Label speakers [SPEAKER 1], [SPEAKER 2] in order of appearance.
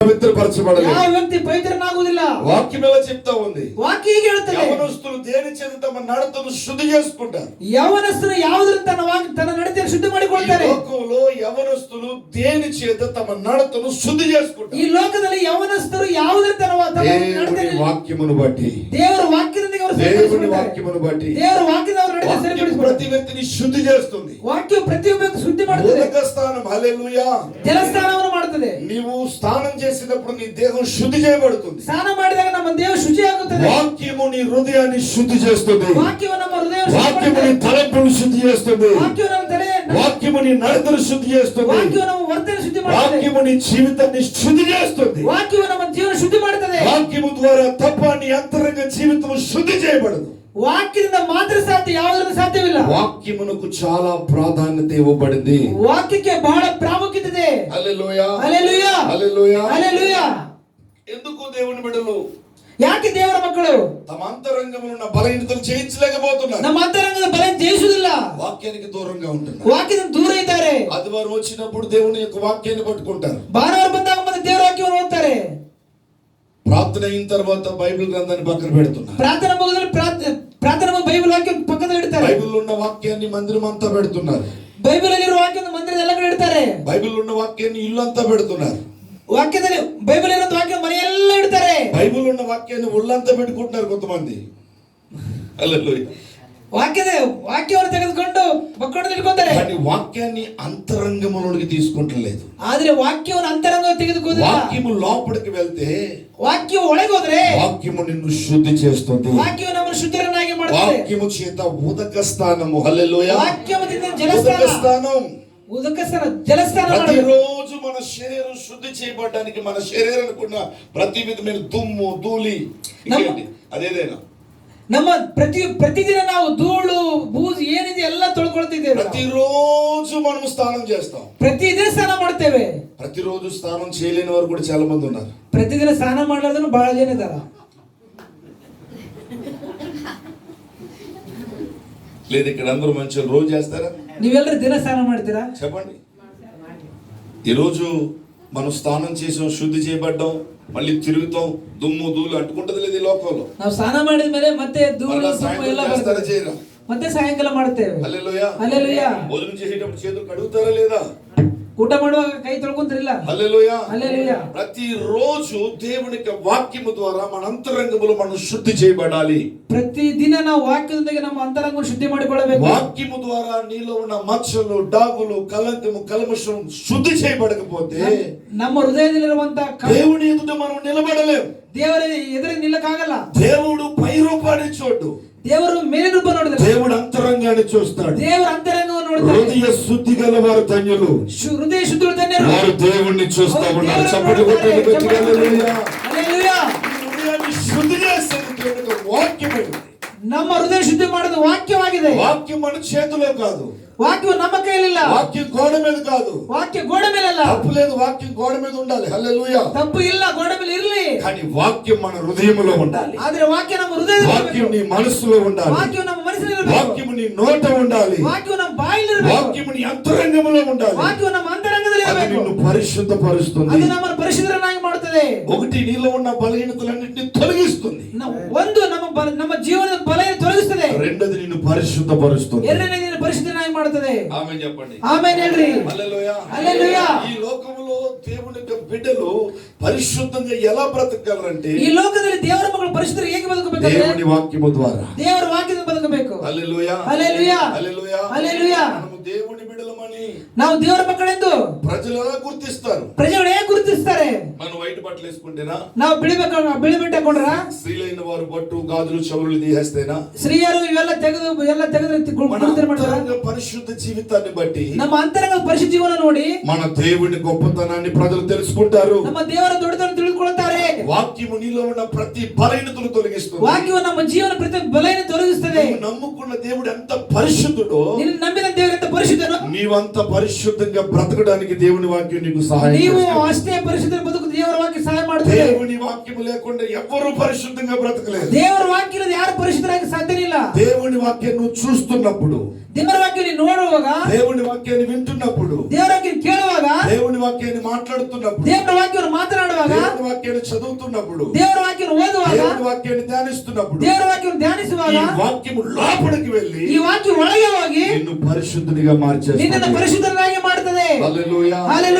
[SPEAKER 1] ಪವಿತ್ರಪರಚಬಡಲಿ
[SPEAKER 2] ಯಾವ ವ್ಯಕ್ತಿ ಪವಿತ್ರನಾಗುವುದಿಲ್ಲ
[SPEAKER 1] వాక్యం ఎలా చెప్తా ఉంది
[SPEAKER 2] ವಾಕ್ಯ ಹೀಗೆ ಹೇಳುತ್ತದೆ
[SPEAKER 1] యవనస్తులు దేని చేత తమ నడతను శుద్ధి చేసుకుంటారు
[SPEAKER 2] ಯವನಸ್ಥರು ಯಾವುದರಿಂದ ತನ್ನ ವಾಕ್- ತನ್ನ ನಡತೆಯನ್ನು ಶುದ್ಧಿ
[SPEAKER 1] ఈ
[SPEAKER 2] ಮಾಡಿಕೊಳ್ತಾರೆ
[SPEAKER 1] లోకంలో యవనస్తులు దేని చేత తమ నడతను శుద్ధి
[SPEAKER 2] ಈ
[SPEAKER 1] చేసుకుంటారు
[SPEAKER 2] ಲೋಕದಲ್ಲಿ ಯವನಸ್ಥರು ಯಾವುದರಿಂದ ತನ್ನ ವಾ- ತಮ್ಮ
[SPEAKER 1] దేవుని
[SPEAKER 2] ನಡತೆಯನ್ನು
[SPEAKER 1] వాక్యమును బట్టి
[SPEAKER 2] ದೇವರ ವಾಕ್ಯದೊಂದಿಗೆ ಅವರು
[SPEAKER 1] దేవుని
[SPEAKER 2] ಸರಿಪಡಿಸಿಕೊಳ್ಳುತ್ತಾರೆ.
[SPEAKER 1] వాక్యమును బట్టి
[SPEAKER 2] ದೇವರ ವಾಕ್ಯದ ಅವರು ನಡತೆ
[SPEAKER 1] వాక్యం
[SPEAKER 2] ಸರಿಪಡಿಸಿಕೊಳ್ಳುತ್ತಾರೆ.
[SPEAKER 1] ప్రతి వ్యక్తిని శుద్ధి చేస్తుంది
[SPEAKER 2] ವಾಕ್ಯ ಪ್ರತಿಯೊಬ್ಬ ಶುದ್ಧಿ ಮಾಡುತ್ತದೆ
[SPEAKER 1] ఉదక స్థానం హల్లెలూయా
[SPEAKER 2] ಜಲಸ್ನಾನವನ್ನು ಮಾಡುತ್ತದೆ
[SPEAKER 1] నీవు స్నానం చేసినప్పుడు నీ దేహం శుద్ధి చేయబడుతుంది
[SPEAKER 2] ಸ್ನಾನ ಮಾಡಿದಾಗ ನಮ್ಮ ದೇಹ ಶುಚಿ ಆಗುತ್ತದೆ
[SPEAKER 1] వాక్యము నీ హృదయాన్ని శుద్ధి చేస్తుంది
[SPEAKER 2] ವಾಕ್ಯವು ನಮ್ಮ ಹೃದಯ ಶುಚಿ
[SPEAKER 1] వాక్యము నీ
[SPEAKER 2] ಮಾಡುತ್ತದೆ.
[SPEAKER 1] తలంపును శుద్ధి చేస్తుంది
[SPEAKER 2] ವಾಕ್ಯವು ನಮ್ಮ ತಲೆ
[SPEAKER 1] వాక్యము నీ నడతను శుద్ధి చేస్తుంది
[SPEAKER 2] ವಾಕ್ಯವು ನಮ್ಮ ವರ್ತನೆ ಶುದ್ಧಿ ಮಾಡುತ್ತದೆ
[SPEAKER 1] వాక్యము నీ జీవితాన్ని శుద్ధి చేస్తుంది
[SPEAKER 2] ವಾಕ್ಯವು ನಮ್ಮ ಜೀವನ ಶುದ್ಧಿ ಮಾಡುತ್ತದೆ
[SPEAKER 1] వాక్యము ద్వారా తప్ప నీ అంతరంగ జీవితం శుద్ధి చేయబడదు
[SPEAKER 2] ವಾಕ್ಯದಿಂದ ಮಾತ್ರ ಸಾಧ್ಯ ಯಾವುದರಿಂದ ಸಾಧ್ಯವಿಲ್ಲ
[SPEAKER 1] వాక్యమునకు చాలా ప్రాధాన్యత ఇవ్వబడింది
[SPEAKER 2] ವಾಕ್ಯಕ್ಕೆ ಬಹಳ ಪ್ರಾಮುಖ್ಯತೆ ಇದೆ
[SPEAKER 1] హల్లెలూయా
[SPEAKER 2] ಹಲ್ಲೆಲೂಯಾ
[SPEAKER 1] హల్లెలూయా
[SPEAKER 2] ಹಲ್ಲೆಲೂಯಾ
[SPEAKER 1] ఎందుకు దేవుని బిడ్డలు
[SPEAKER 2] ಯಾಕೆ ದೇವರ ಮಕ್ಕಳು
[SPEAKER 1] తమ అంతరంగంలో ఉన్న బలహీనతలు చేయించలేకపోతున్నారు
[SPEAKER 2] ನಮ್ಮ ಅಂತರಂಗದ ಬಲ ಜಯಿಸುವುದಿಲ್ಲ
[SPEAKER 1] వాక్యానికి దూరంగా ఉంటున్నారు
[SPEAKER 2] ವಾಕ್ಯದಿಂದ ದೂರ ಇದ್ದಾರೆ
[SPEAKER 1] ఆదివారం వచ్చినప్పుడు దేవుని యొక్క వాక్యాన్ని పట్టుకుంటారు
[SPEAKER 2] ಭಾನುವಾರ ಬಂದಾಗ ಮತ್ತೆ ದೇವರ ವಾಕ್ಯವನ್ನು ಓದ್ತಾರೆ
[SPEAKER 1] ప్రార్థన అయిన తర్వాత బైబిల్ గ్రంథాన్ని పక్కన పెడుతున్నారు
[SPEAKER 2] ಪ್ರಾರ್ಥನಾ ಮುಗಿದ್ರೆ ಪ್ರಾರ್ಥನಾ ಮುಗಿದು ಬೈಬಲ್ ವಾಕ್ಯ ಪಕ್ಕದಲ್ಲಿ ಇಡ್ತಾರೆ
[SPEAKER 1] బైబిల్ ఉన్న వాక్యాన్ని మందిరం అంతా పెడుతున్నారు
[SPEAKER 2] ಬೈಬಲ್ ಅಲ್ಲಿರುವ ವಾಕ್ಯವನ್ನು ಮಂದಿರದ ಎಲ್ಲ ಕಡೆ ಇಡ್ತಾರೆ
[SPEAKER 1] బైబిల్ ఉన్న వాక్యాన్ని ఇల్లు అంతా పెడుతున్నారు
[SPEAKER 2] ವಾಕ್ಯದಲ್ಲಿ ಬೈಬಲ್ ಇರೋ ವಾಕ್ಯ ಮನೆಯೆಲ್ಲ ಇಡ್ತಾರೆ
[SPEAKER 1] బైబిల్ ఉన్న వాక్యాన్ని ఒళ్ళంతా పెట్టుకుంటున్నారు కొంతమంది హల్లెలూయా.
[SPEAKER 2] ವಾಕ್ಯದ ವಾಕ್ಯವನ್ನು ತೆಗೆದುಕೊಂಡು ಮಕ್ಕಳನ್ನು ಇಟ್ಕೊಂತಾರೆ
[SPEAKER 1] కానీ వాక్యాన్ని అంతరంగంలోనికి తీసుకుంటలేదు
[SPEAKER 2] ಆದ್ರೆ ವಾಕ್ಯವನ್ನು ಅಂತರಂಗ ತೆಗೆದುಕೋದಿಲ್ಲ
[SPEAKER 1] వాక్యము లోపలికి వెళ్తే
[SPEAKER 2] ವಾಕ್ಯವು ಒಳಗೆ ಹೋದ್ರೆ
[SPEAKER 1] వాక్యము నిన్ను శుద్ధి చేస్తుంది
[SPEAKER 2] ವಾಕ್ಯವು ನಮ್ಮನ್ನು ಶುದ್ಧರನ್ನಾಗಿ ಮಾಡುತ್ತದೆ
[SPEAKER 1] వాక్యము చేత ఉదక స్థానము హల్లెలూయా
[SPEAKER 2] ವಾಕ್ಯದಿಂದ
[SPEAKER 1] ఉదక
[SPEAKER 2] ಜಲಸ್ಥಾನ
[SPEAKER 1] స్థానం
[SPEAKER 2] ಉದಕ ಸ್ಥಾನ ಜಲಸ್ಥಾನ ಮಾಡಬೇಕು
[SPEAKER 1] ప్రతిరోజు మన శరీరం శుద్ధి చేయబడడానికి మన శరీరానికి ఉన్న ప్రతి విధమైన దుమ్ము ధూళి ఇంకేంటి? అదేదైనా
[SPEAKER 2] ನಮ್ಮ ಪ್ರತಿ ಪ್ರತಿದಿನ ನಾವು ಧೂಳು ಬೂಜು ಏನಿದೆ ಎಲ್ಲ ತೊಳ್ಕೊಳ್ತಿದ್ದೇವೆ ನಾವು.
[SPEAKER 1] ప్రతిరోజు మనం స్నానం చేస్తాం
[SPEAKER 2] ಪ್ರತಿದಿನ ಸ್ನಾನ ಮಾಡ್ತೇವೆ
[SPEAKER 1] ప్రతిరోజు స్నానం చేయలేని వారు కూడా చాలా మంది ఉన్నారు
[SPEAKER 2] ಪ್ರತಿದಿನ ಸ್ನಾನ ಮಾಡ್ಲಾರ್ದನು ಬಹಳ ಜನ ಇದಾರ
[SPEAKER 1] లేదు ఇక్కడ అందరూ మంచి రోజు చేస్తారా
[SPEAKER 2] ನೀವೆಲ್ಲರೂ ದಿನ ಸ್ನಾನ ಮಾಡ್ತೀರಾ
[SPEAKER 1] చెప్పండి ఈరోజు మనం స్నానం చేసాం శుద్ధి చేయబడ్డాం మళ్ళీ తిరుగుతాం దుమ్ము ధూళి అంటుకుంటది లేదు ఈ లోకంలో
[SPEAKER 2] ನಾವು ಸ್ನಾನ ಮಾಡಿದ ಮೇಲೆ ಮತ್ತೆ ಧೂಳು
[SPEAKER 1] మళ్ళా
[SPEAKER 2] ದುಮ್ಮು
[SPEAKER 1] సాయంత్రం
[SPEAKER 2] ಎಲ್ಲ
[SPEAKER 1] చేస్తారా
[SPEAKER 2] ಬರ್ತದೆ
[SPEAKER 1] చేయరా
[SPEAKER 2] ಮತ್ತೆ ಸಾಯಂಕಾಲ ಮಾಡ್ತೇವೆ
[SPEAKER 1] హల్లెలూయా
[SPEAKER 2] ಹಲ್ಲೆಲೂಯಾ
[SPEAKER 1] భోజనం చేసేటప్పుడు చేతులు కడుగుతారా లేదా
[SPEAKER 2] ಊಟ ಮಾಡುವಾಗ ಕೈ ತೊಳ್ಕೊಂತಿರಿಲ್ಲ
[SPEAKER 1] హల్లెలూయా
[SPEAKER 2] హల్లెలూయా
[SPEAKER 1] ప్రతిరోజు దేవుని యొక్క వాక్యము ద్వారా మన అంతరంగములు మనం శుద్ధి చేయబడాలి
[SPEAKER 2] ಪ್ರತಿದಿನ ನಾವು ವಾಕ್ಯದೊಂದಿಗೆ ನಮ್ಮ ಅಂತರಂಗವನ್ನು ಶುದ್ಧಿ ಮಾಡಿಕೊಳ್ಳಬೇಕು
[SPEAKER 1] వాక్యము ద్వారా నీలో ఉన్న మచ్చలు డాగులు కలంకము కల్మషం శుద్ధి చేయబడకపోతే
[SPEAKER 2] ನಮ್ಮ ಹೃದಯದಲ್ಲಿರುವಂತ
[SPEAKER 1] దేవుని ఎదుట మనం నిలబడలేం
[SPEAKER 2] ದೇವರ ಎದುರಿಗೆ ನಿಲ್ಲಕ್ಕಾಗಲ್ಲ
[SPEAKER 1] దేవుడు పై రూపాన్ని చూడు
[SPEAKER 2] ದೇವರು ಮೇಲಿನ ರೂಪ ನೋಡಿದ್ರೆ
[SPEAKER 1] దేవుడు అంతరంగాన్ని చూస్తాడు
[SPEAKER 2] ದೇವರ ಅಂತರಂಗವನ್ನು ನೋಡಿದ್ರೆ
[SPEAKER 1] హృదయ శుద్ధి గల వారు ధన్యులు
[SPEAKER 2] హృదయ శుద్ధులు ధన్యులు
[SPEAKER 1] వారు దేవుణ్ణి చూస్తా ఉన్నారు. చప్పటి శుద్ధి చేసేది వాక్యమే
[SPEAKER 2] ನಮ್ಮ ಹೃದಯ ಶುದ್ಧಿ ಮಾಡೋದು ವಾಕ್ಯವಾಗಿದೆ
[SPEAKER 1] ವಾಕ್ಯ ಮನ ಕ್ಷೇತ್ರಲೇ ಕಾದು
[SPEAKER 2] వాక్యం నమ్మకం ఇలా
[SPEAKER 1] వాక్యం గోడ మీద కాదు.
[SPEAKER 2] వాక్యం గోడ మీద
[SPEAKER 1] తప్పు లేదు వాక్యం గోడ మీద ఉండాలి. హల్లెలూయా.
[SPEAKER 2] తప్పు ఇల్ల గోడ మీద ఇర్లి
[SPEAKER 1] కానీ వాక్యం మన హృదయంలో ఉండాలి.
[SPEAKER 2] ఆదర వాక్యం ನಮ್ಮ హృదయం
[SPEAKER 1] వాక్యం నీ మనసులో ఉండాలి.
[SPEAKER 2] వాక్యం ನಮ್ಮ ಮನಸ್ಸಿನಲ್ಲಿ ಇರಬೇಕು
[SPEAKER 1] వాక్యం నీ నోట ఉండాలి
[SPEAKER 2] ವಾಕ್ಯವು ನಮ್ಮ ಬಾಯಲ್ಲಿ ಇರಬೇಕು
[SPEAKER 1] వాక్యం నీ అంతరంగంలో ఉండాలి
[SPEAKER 2] ವಾಕ್ಯವು ನಮ್ಮ ಅಂತರಂಗದಲ್ಲಿ
[SPEAKER 1] అది
[SPEAKER 2] ಇರಬೇಕು
[SPEAKER 1] నిన్ను పరిశుద్ధపరుస్తుంది
[SPEAKER 2] ಅದು ನಮ್ಮನ್ನು ಪರಿಶುದ್ಧರನ್ನಾಗಿ ಮಾಡುತ್ತದೆ
[SPEAKER 1] ఒకటి నీలో ఉన్న బలహీనతలన్నింటినీ తొలగిస్తుంది
[SPEAKER 2] ನಾವು- ಒಂದು ನಮ್ಮ ಬಲ- ನಮ್ಮ ಜೀವನದ ಬಲ ತೊಲಗಿಸ್ತದೆ
[SPEAKER 1] రెండోది నిన్ను పరిశుద్ధపరుస్తుంది
[SPEAKER 2] ಎರಡನೇ ದಿನ ಪರಿಶುದ್ಧನಾಗಿ ಮಾಡುತ್ತದೆ
[SPEAKER 1] ఆమె చెప్పండి
[SPEAKER 2] ಆಮೇಲೆ ಹೇಳ್ರಿ
[SPEAKER 1] హల్లెలూయా.
[SPEAKER 2] హల్లెలూయా.
[SPEAKER 1] ఈ లోకములో దేవుని యొక్క బిడ్డలు పరిశుద్ధంగా ఎలా బ్రతకగలరంటే
[SPEAKER 2] ಈ ಲೋಕದಲ್ಲಿ ದೇವರ ಮಕ್ಕಳು ಪರಿಶುದ್ಧರು ಹೇಗೆ ಬದುಕಬೇಕಂದ್ರೆ
[SPEAKER 1] దేవుని వాక్యము ద్వారా మనము దేవుని బిడ్డలమని
[SPEAKER 2] ನಾವು ದೇವರ ಮಕ್ಕಳೆಂದು
[SPEAKER 1] ప్రజలు ఎలా గుర్తిస్తారు వైట్ బట్టలు వేసుకుంటేనా
[SPEAKER 2] ನಾವು ಬಿಳಿ ಬೆಕ್ಕ ಬಿಳಿ ಬೆಟ್ಟ ಹಾಕೊಂಡ್ರ
[SPEAKER 1] స్త్రీలైన వారు బట్టు గాజులు చెవులు తీసేస్తేనా
[SPEAKER 2] ಸ್ತ್ರೀಯರು ಇವೆಲ್ಲ ತೆಗೆದು ಎಲ್ಲ ತೆಗೆದ್ರೆ
[SPEAKER 1] మన
[SPEAKER 2] ಗುರುತು ಮಾಡ್ತಾರ
[SPEAKER 1] అంతరంగ పరిశుద్ధ జీవితాన్ని బట్టి
[SPEAKER 2] ನಮ್ಮ ಅಂತರಂಗ ಪರಿಶುದ್ಧ ಜೀವನ ನೋಡಿ
[SPEAKER 1] మన దేవుని గొప్పతనాన్ని ప్రజలు తెలుసుకుంటారు
[SPEAKER 2] ನಮ್ಮ ದೇವರ ದೊಡ್ಡತನ ತಿಳಿದುಕೊಳ್ಳುತ್ತಾರೆ
[SPEAKER 1] వాక్యము నీలో ఉన్న ప్రతి బలహీనతను తొలగిస్తుంది
[SPEAKER 2] ವಾಕ್ಯವು ನಮ್ಮ ಜೀವನ ಪ್ರತಿ ಬಲೆಯನ್ನು ತೊಲಗಿಸುತ್ತದೆ
[SPEAKER 1] నువ్వు నమ్ముకున్న దేవుడు ఎంత పరిశుద్ధుడో
[SPEAKER 2] ನಿನ್ನ ನಂಬಿದ ದೇವರಂತ ಪರಿಶುದ್ಧನು
[SPEAKER 1] నీవంత పరిశుద్ధంగా బ్రతకడానికి దేవుని వాక్యం నీకు సహాయం
[SPEAKER 2] ನೀವು
[SPEAKER 1] చేస్తుంది.
[SPEAKER 2] ಅಷ್ಟೇ ಆಗಿ ಸಹಾಯ ಮಾಡ್ತಾರೆ
[SPEAKER 1] ದೇವನಿ ವಾಕ್ಯము లేకుండా ఎవరు పరిశుద్ధంగా
[SPEAKER 2] బ్రతకలేరు దేవుని వాక్యం యారు పరిశుద్ధరాగి సాధ్యనిల్ల
[SPEAKER 1] దేవుని వాక్యం నువ్వు చూస్తున్నప్పుడు.
[SPEAKER 2] దేవుని వాక్యాన్ని నోడువగా?
[SPEAKER 1] దేవుని వాక్యాన్ని వింటున్నప్పుడు.
[SPEAKER 2] దేవుని వాక్యాన్ని కేಳುవగా
[SPEAKER 1] దేవుని వాక్యాన్ని మాట్లాడుతున్నప్పుడు.
[SPEAKER 2] దేవుని వాక్యాన్ని మాట్లాడువగా?
[SPEAKER 1] దేవుని వాక్యాన్ని చదువుతున్నప్పుడు.
[SPEAKER 2] దేవుని వాక్యాన్ని ఓదువగా?
[SPEAKER 1] దేవుని వాక్యాన్ని ధ్యానిస్తున్నప్పుడు.
[SPEAKER 2] దేవుని వాక్యాన్ని ధ్యానిಸುవగా
[SPEAKER 1] ఈ వాక్యము లోపలికి వెళ్ళి
[SPEAKER 2] ఈ వాక్యం ಒಳಗೆ ಹೋಗಿ
[SPEAKER 1] నిన్ను పరిశుద్ధునిగా మార్చేస్తుంది
[SPEAKER 2] నిన్ను పరిశుద్ధునిగా ಮಾಡ್ತದೆ
[SPEAKER 1] హల్లెలూయా.
[SPEAKER 2] హల్లెలూయా.